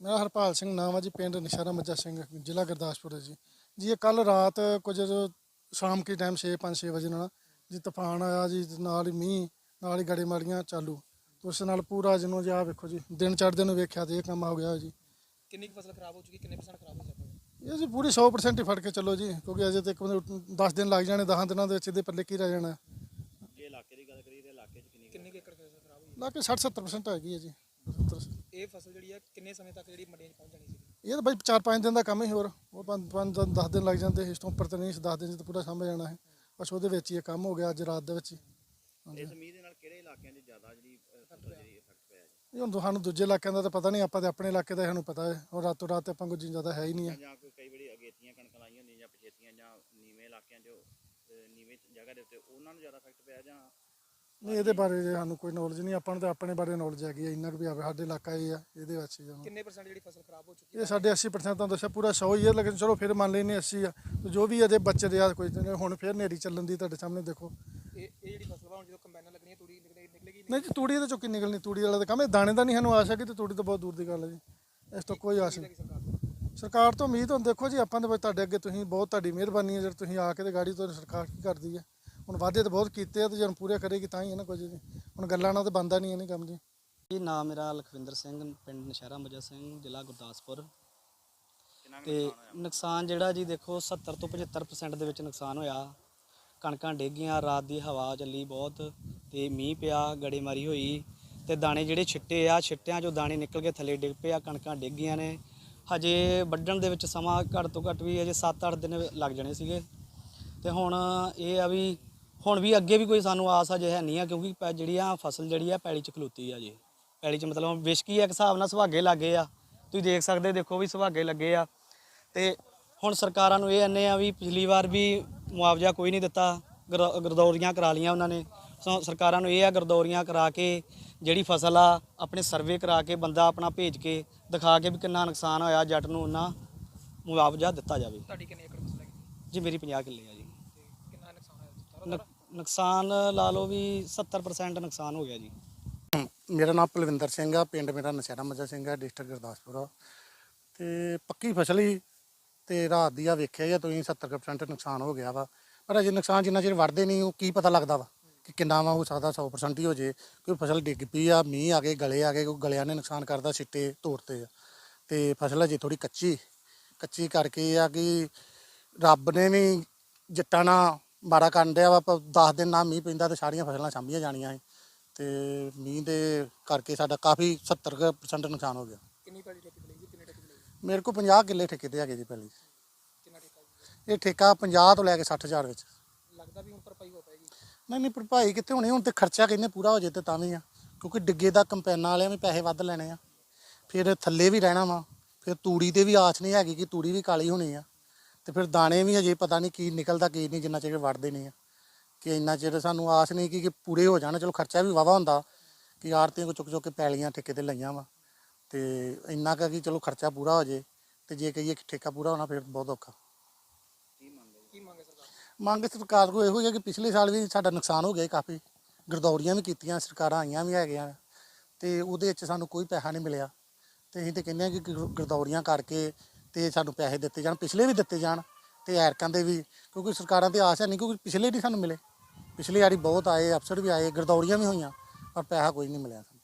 ਮੇਰਾ ਹਰਪਾਲ ਸਿੰਘ ਨਾਮ ਹੈ ਜੀ ਪਿੰਡ ਨਿਸ਼ਾਰਾ ਮੱਜਾ ਸਿੰਘ ਜ਼ਿਲ੍ਹਾ ਗੁਰਦਾਸਪੁਰ ਹੈ ਜੀ। ਜੀ ਇਹ ਕੱਲ ਰਾਤ ਕੁਝ ਸ਼ਾਮ ਕੇ ਟਾਈਮ 6 5 6 ਵਜੇ ਨਾਲ ਜੀ ਤੂਫਾਨ ਆਇਆ ਜੀ ਨਾਲ ਹੀ ਮੀਂਹ ਨਾਲ ਹੀ ਗੜੇਮਾਰੀਆਂ ਚਾਲੂ। ਤੇ ਉਸ ਨਾਲ ਪੂਰਾ ਜਿਹਨੂੰ ਜੀ ਵੇਖੋ ਜੀ ਦਿਨ ਚੜ੍ਹਦੇ ਨੂੰ ਵੇਖਿਆ ਤੇ ਇਹ ਕੰਮ ਹੋ ਗਿਆ ਜੀ। ਕਿੰਨੀ ਕੁ ਫਸਲ ਖਰਾਬ ਹੋ ਚੁੱਕੀ ਕਿੰਨੇ ਪਰਸੈਂਟ ਖਰਾਬ ਹੋ ਸਕਦਾ ਇਹ ਜੀ ਪੂਰੀ 100% ਹੀ ਫੜ ਕੇ ਚੱਲੋ ਜੀ ਕਿਉਂਕਿ ਅਜੇ ਤੱਕ 10 ਦਿਨ ਲੱਗ ਜਾਣੇ 10 ਦਿਨਾਂ ਦੇ ਵਿੱਚ ਇਹਦੇ ਪੱਲੇ ਕੀ ਰਹਿ ਜਾਣਾ। ਜੇ ਇਲਾਕੇ ਦੀ ਗੱਲ ਕਰੀਏ ਤੇ ਇਲਾਕੇ 'ਚ ਕਿੰਨੀ ਕਿੰਨੀ ਏਕੜ ਫਸਲ ਖਰਾਬ ਹੋਈ? ਲਾ ਕੇ 60 70% ਹੈਗੀ ਹੈ ਜੀ 70 ਇਹ ਫਸਲ ਜਿਹੜੀ ਹੈ ਕਿੰਨੇ ਸਮੇਂ ਤੱਕ ਜਿਹੜੀ ਮੰਡੀਆਂ 'ਚ ਪਹੁੰਚ ਜਾਣੀ ਸੀ ਇਹ ਤਾਂ ਬਾਈ 4-5 ਦਿਨ ਦਾ ਕੰਮ ਹੀ ਹੋਰ। ਉਹ 5 10 ਦਿਨ ਲੱਗ ਜਾਂਦੇ ਇਸ ਤੋਂ ਉੱਪਰ ਤਾਂ ਨਹੀਂ 10 ਦਿਨ 'ਚ ਤਾਂ ਪੂਰਾ ਸਾਂਭ ਜਾਣਾ ਹੈ। ਬਸ ਉਹਦੇ ਵਿੱਚ ਹੀ ਇਹ ਕੰਮ ਹੋ ਗਿਆ ਅੱਜ ਰਾਤ ਦੇ ਵਿੱਚ ਹੀ। ਇਸ ਮੀਂਹ ਦੇ ਨਾਲ ਕਿਹੜੇ ਇਲਾਕਿਆਂ 'ਚ ਜ਼ਿਆਦਾ ਜਿਹੜੀ ਅਹ, ਫਸਲ ਜਿਹੜੀ ਇਫੈਕਟ ਪਿਆ ਜੀ? ਇਹ ਹੁਣ ਸਾਨੂੰ ਦੂਜੇ ਇਲਾਕਿਆਂ ਦਾ ਤਾਂ ਪਤਾ ਨਹੀਂ ਆਪਾਂ ਤੇ ਆਪਣੇ ਇਲਾਕੇ ਦਾ ਹੀ ਸਾਨੂੰ ਪਤਾ ਹੈ। ਹੁਣ ਰਾਤੋਂ ਰਾਤ ਤੇ ਆਪਾਂ ਕੋਈ ਜ਼ਿਆਦਾ ਹੈ ਹੀ ਨਹੀਂ ਹੈ। ਜਾਂ ਕੋਈ ਕਈ ਵਾਰੀ ਅਗੇਤੀਆਂ ਕਣਕਾਂ ਲਾਈਆਂ ਹੁੰਦੀਆਂ ਜਾਂ ਪਛੇਤੀਆਂ ਜਾਂ ਨੀਵੇਂ ਇਲਾਕਿਆਂ 'ਚ ਅਹ, ਨੀਵੇਂ ਜਗ੍ਹਾ ਦੇ ਉੱਤੇ ਉਹਨਾਂ ਨੂੰ ਜ਼ਿਆਦਾ ਇਫੈਕਟ ਪਿਆ ਜਾਂ ਨਹੀਂ ਇਹਦੇ ਬਾਰੇ ਜੇ ਸਾਨੂੰ ਕੋਈ ਨੌਲੇਜ ਨਹੀਂ ਆਪਾਂ ਨੂੰ ਤਾਂ ਆਪਣੇ ਬਾਰੇ ਨੌਲੇਜ ਹੈਗੀ ਹੈ ਇੰਨਾ ਕੁ ਵੀ ਆਵੇ ਸਾਡੇ ਇਲਾਕਾ ਇਹ ਆ ਇਹਦੇ ਵਿੱਚ ਹੀ ਆ। ਕਿੰਨੇ ਪਰਸੈਂਟ ਜਿਹੜੀ ਫਸਲ ਖਰਾਬ ਹੋ ਚੁੱਕੀ ਇਹ ਸਾਡੇ 80% ਤਾਂ ਦੱਸਿਆ ਪੂਰਾ 100 ਹੀ ਹੈ ਲੇਕਿਨ ਚਲੋ ਫਿਰ ਮੰਨ ਲੈਨੇ 80 ਆ। ਤੇ ਜੋ ਵੀ ਅਜੇ ਬਚ ਰਿਹਾ ਕੋਈ ਤਾਂ ਹੁਣ ਫਿਰ ਨੇਰੀ ਚੱਲਣ ਦੀ ਤੁਹਾਡੇ ਸਾਹਮਣੇ ਦੇਖੋ। ਇਹ ਇਹ ਜਿਹੜੀ ਫਸਲ ਵਾ ਹੁਣ ਜਦੋਂ ਕੰਬਾਈਨਾਂ ਲੱਗਣੀਆਂ ਤੂੜੀ ਨਿਕਲੇ ਨਿਕਲੇਗੀ ਨਹੀਂ? ਜੀ ਤੂੜੀ ਇਹਦੇ ਚੋਂ ਕੀ ਨਿਕਲਣੀ? ਤੂੜੀ ਵਾਲਾ ਤਾਂ ਕੰਮ ਇਹ ਦਾਣੇ ਦਾ ਨਹੀਂ ਸਾਨੂੰ ਆਸ ਹੈਗੀ ਤੇ ਤੂੜੀ ਤਾਂ ਬਹੁਤ ਦੂਰ ਦੀ ਗੱਲ ਹੈ ਜੀ। ਇਸ ਤੋਂ ਕੋਈ ਆਸ ਨਹੀਂ। ਸਰਕਾਰ ਤੋਂ। ਸਰਕਾਰ ਤੋਂ ਉਮੀਦ ਹੁਣ ਦੇਖੋ ਜੀ ਆਪਾਂ ਦੇ ਵਿੱਚ ਤੁਹਾਡੇ ਅੱਗੇ ਤੁਸੀਂ ਬਹੁਤ ਤੁਹਾਡੀ ਮਿਹਰਬਾਨੀ ਹੈ ਜੇ ਤੁਸੀਂ ਆ ਕੇ ਤੇ ਗਾੜੀ ਤੋਂ ਸਰਕਾਰ ਕੀ ਕਰਦੀ ਹੈ। ਹੁਣ ਵਾਅਦੇ ਤਾਂ ਬਹੁਤ ਕੀਤੇ ਆ ਤੇ ਜੇ ਹੁਣ ਪੂਰੇ ਕਰੇਗੀ ਤਾਂ ਹੀ ਹੈ ਨਾ ਕੁਝ ਜੀ ਹੁਣ ਗੱਲਾਂ ਨਾਲ ਤਾਂ ਬੰਦਾ ਨਹੀਂ ਹੈ ਨਹੀਂ ਕੰਮ ਜੀ। ਜੀ ਨਾਮ ਮੇਰਾ ਲਖਵਿੰਦਰ ਸਿੰਘ ਪਿੰਡ ਨਸ਼ਹਿਰਾ ਮਜਾ ਸਿੰਘ ਜ਼ਿਲ੍ਹਾ ਗੁਰਦਾਸਪੁਰ। ਤੇ ਨੁਕਸਾਨ ਜਿਹੜਾ ਜੀ ਦੇਖੋ 70 ਤੋਂ 75% ਦੇ ਵਿੱਚ ਨੁਕਸਾਨ ਹੋਇਆ। ਕਣਕਾਂ ਡੇਗੀਆਂ ਰਾਤ ਦੀ ਹਵਾ ਚੱਲੀ ਬਹੁਤ ਤੇ ਮੀਂਹ ਪਿਆ ਗੜੇਮਾਰੀ ਹੋਈ। ਤੇ ਦਾਣੇ ਜਿਹੜੇ ਛਿੱਟੇ ਆ ਛਿੱਟਿਆਂ ਚੋਂ ਦਾਣੇ ਨਿਕਲ ਕੇ ਥੱਲੇ ਡਿੱਗ ਪਏ ਆ ਕਣਕਾਂ ਡਿੱਗੀਆਂ ਨੇ। ਹਜੇ ਵੱਢਣ ਦੇ ਵਿੱਚ ਸਮਾਂ ਘੱਟ ਤੋਂ ਘੱਟ ਵੀ ਅਜੇ 7-8 ਦਿਨ ਲੱਗ ਜਾਣੇ ਸੀਗੇ। ਤੇ ਹੁਣ ਇਹ ਆ ਵੀ ਹੁਣ ਵੀ ਅੱਗੇ ਵੀ ਕੋਈ ਸਾਨੂੰ ਆਸ ਅਜੇ ਹੈ ਨਹੀਂ ਆ ਕਿਉਂਕਿ ਪੈ- ਜਿਹੜੀ ਆ ਫਸਲ ਜਿਹੜੀ ਆ ਪੈਲੀ ਚ ਖਲੋਤੀ ਆ ਜੀ ਪੈਲੀ ਚ ਮਤਲਬ ਵਿਸ਼ਕੀ ਆ ਇੱਕ ਹਿਸਾਬ ਨਾਲ ਸੁਹਾਗੇ ਲੱਗੇ ਆ। ਤੁਸੀਂ ਦੇਖ ਸਕਦੇ ਦੇਖੋ ਵੀ ਸੁਹਾਗੇ ਲੱਗੇ ਆ। ਤੇ ਹੁਣ ਸਰਕਾਰਾਂ ਨੂੰ ਇਹ ਅੰਨੇ ਆ ਵੀ ਪਿਛਲੀ ਵਾਰ ਵੀ ਮੁਆਵਜ਼ਾ ਕੋਈ ਨਹੀਂ ਦਿੱਤਾ ਗਰ- ਗਰਦੌਰੀਆਂ ਕਰਾ ਲੀਆਂ ਉਹਨਾਂ ਨੇ। ਸੋ ਸਰਕਾਰਾਂ ਨੂੰ ਇਹ ਆ ਗਰਦੌਰੀਆਂ ਕਰਾ ਕੇ ਜਿਹੜੀ ਫਸਲ ਆ ਆਪਣੇ ਸਰਵੇ ਕਰਾ ਕੇ ਬੰਦਾ ਆਪਣਾ ਭੇਜ ਕੇ ਦਿਖਾ ਕੇ ਵੀ ਕਿੰਨਾ ਨੁਕਸਾਨ ਹੋਇਆ ਜੱਟ ਨੂੰ ਉਹਨਾਂ ਮੁਆਵਜ਼ਾ ਦਿੱਤਾ ਜਾਵੇ। ਤੁਹਾਡੀ ਕਿੰਨੀ ਏਕੜ ਫਸਲ ਹੈਗੀ? ਜੀ ਮੇਰੀ 50 ਕਿੱਲੇ ਆ ਜੀ ਤੇ ਕਿੰਨਾ ਨੁਕਸਾਨ ਹੋਇਆ ਸਾਰਾ ਨੁਕ- ਨੁਕਸਾਨ ਲਾ ਲਓ ਵੀ 70% ਨੁਕਸਾਨ ਹੋ ਗਿਆ ਜੀ। ਮੇਰਾ ਨਾਮ ਪਲਵਿੰਦਰ ਸਿੰਘ ਆ, ਪਿੰਡ ਮੇਰਾ ਨਸ਼ਹਿਰਾ ਮੱਜਾ ਸਿੰਘ ਆ, ਡਿਸਟ੍ਰਿਕਟ ਗੁਰਦਾਸਪੁਰ ਆ। ਤੇ ਪੱਕੀ ਫਸਲ ਹੀ ਤੇ ਰਾਤ ਦੀ ਆ ਵੇਖਿਆ ਜਾਂ ਤੁਸੀਂ 70% ਨੁਕਸਾਨ ਹੋ ਗਿਆ ਵਾ। ਪਰ ਅਜੇ ਨੁਕਸਾਨ ਜਿੰਨਾ ਚਿਰ ਵੜਦੇ ਨਹੀਂ, ਉਹ ਕੀ ਪਤਾ ਲੱਗਦਾ ਵਾ ਕਿ ਕਿੰਨਾ ਵਾ, ਹੋ ਸਕਦਾ 100% ਹੀ ਹੋ ਜੇ, ਕੋਈ ਫਸਲ ਡਿੱਗ ਪਈ ਆ, ਮੀਂਹ ਆ ਗਏ, ਗਲੇ ਆ ਗਏ, ਕੋਈ ਗਲਿਆਂ ਨੇ ਨੁਕਸਾਨ ਕਰਦਾ ਸਿੱਟੇ ਤੋੜਤੇ ਆ। ਤੇ ਫਸਲ ਅਜੇ ਥੋੜੀ ਕੱਚੀ ਕੱਚੀ ਕਰਕੇ ਇਹ ਆ ਕਿ ਰੱਬ ਨੇ ਵੀ ਜੱਟਾਂ ਨਾਲ ਮਾਰਾ ਕਰਨ ਡਿਆ ਵਾ ਪਰ 10 ਦਿਨ ਨਾ ਮੀਂਹ ਪੈਂਦਾ ਤੇ ਸਾਰੀਆਂ ਫਸਲਾਂ ਸਾਂਭੀਆਂ ਜਾਣੀਆਂ ਸੀ। ਤੇ ਮੀਂਹ ਦੇ ਕਰਕੇ ਸਾਡਾ ਕਾਫੀ 70% ਨੁਕਸਾਨ ਹੋ ਗਿਆ। ਕਿੰਨੀ ਪੈਲੀ ਠੇਕੇ ਤੇ ਲਈ ਜੀ? ਕਿੰਨੇ ਠੇਕੇ ਤੇ ਲਈ ਮੇਰੇ ਕੋਲ 50 ਕਿੱਲੇ ਠੇਕੇ ਤੇ ਹੈਗੇ ਜੀ ਪਹਿਲੀ ਕਿੰਨਾ ਠੇਕਾ ਜੀ? ਇਹ ਠੇਕਾ 50 ਤੋਂ ਲੈ ਕੇ 60000 ਵਿੱਚ। ਲੱਗਦਾ ਵੀ ਹੁਣ ਭਰਪਾਈ ਹੋ ਪਾਏਗੀ? ਨਹੀਂ ਨਹੀਂ ਭਰਪਾਈ ਕਿੱਥੇ ਹੋਣੀ? ਹੁਣ ਤੇ ਖਰਚਾ ਕਿੰਨੇ ਪੂਰਾ ਹੋ ਜੇ ਤੇ ਤਾਂ ਵੀ ਆ। ਕਿਉਂਕਿ ਡਿੱਗੇ ਦਾ ਕੰਪੈਨਾਂ ਵਾਲਿਆਂ ਵੀ ਪੈਸੇ ਵੱਧ ਲੈਣੇ ਆ। ਫਿਰ ਥੱਲੇ ਵੀ ਰਹਿਣਾ ਵਾ। ਫਿਰ ਤੂੜੀ ਤੇ ਵੀ ਆਸ ਨਹੀਂ ਹੈਗੀ ਕਿ ਤੂੜੀ ਵੀ ਕਾਲੀ ਹੋਣੀ ਆ। ਤੇ ਫਿਰ ਦਾਣੇ ਵੀ ਹਜੇ ਪਤਾ ਨਹੀਂ ਕੀ ਨਿਕਲਦਾ ਕੀ ਨਹੀਂ ਜਿੰਨਾ ਚਿਰ ਵੜਦੇ ਨਹੀਂ ਆ। ਕਿ ਇੰਨਾ ਚਿਰ ਸਾਨੂੰ ਆਸ ਨਹੀਂ ਕਿ ਕਿ ਪੂਰੇ ਹੋ ਜਾਣ। ਚਲੋ ਖਰਚਾ ਵੀ ਵਾਵਾ ਹੁੰਦਾ ਕਿ ਆੜਤੀਆਂ ਕੋ ਚੁੱਕ ਚੁੱਕ ਕੇ ਪੈਲੀਆਂ ਠੇਕੇ ਤੇ ਲਈਆਂ ਵਾ। ਤੇ ਇੰਨਾ ਕੁ ਕਿ ਚਲੋ ਖਰਚਾ ਪੂਰਾ ਹੋ ਜੇ ਤੇ ਜੇ ਕਹੀਏ ਕਿ ਠੇਕਾ ਪੂਰਾ ਹੋਣਾ ਫਿਰ ਬਹੁਤ ਔਖਾ। ਕੀ ਮੰਗੇ ਸਰਕਾਰ ਮੰਗ ਸਰਕਾਰ ਕੋਲ ਇਹੋ ਹੀ ਹੈ ਕਿ ਪਿਛਲੇ ਸਾਲ ਵੀ ਸਾਡਾ ਨੁਕਸਾਨ ਹੋ ਗਿਆ ਕਾਫੀ। ਗਰਦੌਰੀਆਂ ਵੀ ਕੀਤੀਆਂ ਸਰਕਾਰਾਂ ਆਈਆਂ ਵੀ ਹੈਗੀਆਂ। ਤੇ ਉਹਦੇ ਵਿੱਚ ਸਾਨੂੰ ਕੋਈ ਪੈਸਾ ਨਹੀਂ ਮਿਲਿਆ। ਤੇ ਅਸੀਂ ਤੇ ਕਹਿੰਦੇ ਹਾਂ ਕਿ ਗਰ- ਗਰਦੌਰੀਆਂ ਕਰਕੇ ਤੇ ਸਾਨੂੰ ਪੈਸੇ ਦਿੱਤੇ ਜਾਣ, ਪਿਛਲੇ ਵੀ ਦਿੱਤੇ ਜਾਣ ਤੇ ਐਰਕਾਂ ਦੇ ਵੀ, ਕਿਉਂਕਿ ਸਰਕਾਰਾਂ ਤੇ ਆਸ ਹੈ ਨਹੀਂ, ਕਿਉਂਕਿ ਪਿਛਲੇ ਨਹੀਂ ਸਾਨੂੰ ਮਿਲੇ। ਪਿਛਲੀ ਵਾਰੀ ਬਹੁਤ ਆਏ, ਅਫਸਰ ਵੀ ਆਏ ਗਰਦੌਰੀਆਂ ਵੀ ਹੋਈਆਂ, ਪਰ ਪੈਸਾ ਕੋਈ ਨਹੀਂ ਮਿਲਿਆ ਸਾਨੂੰ।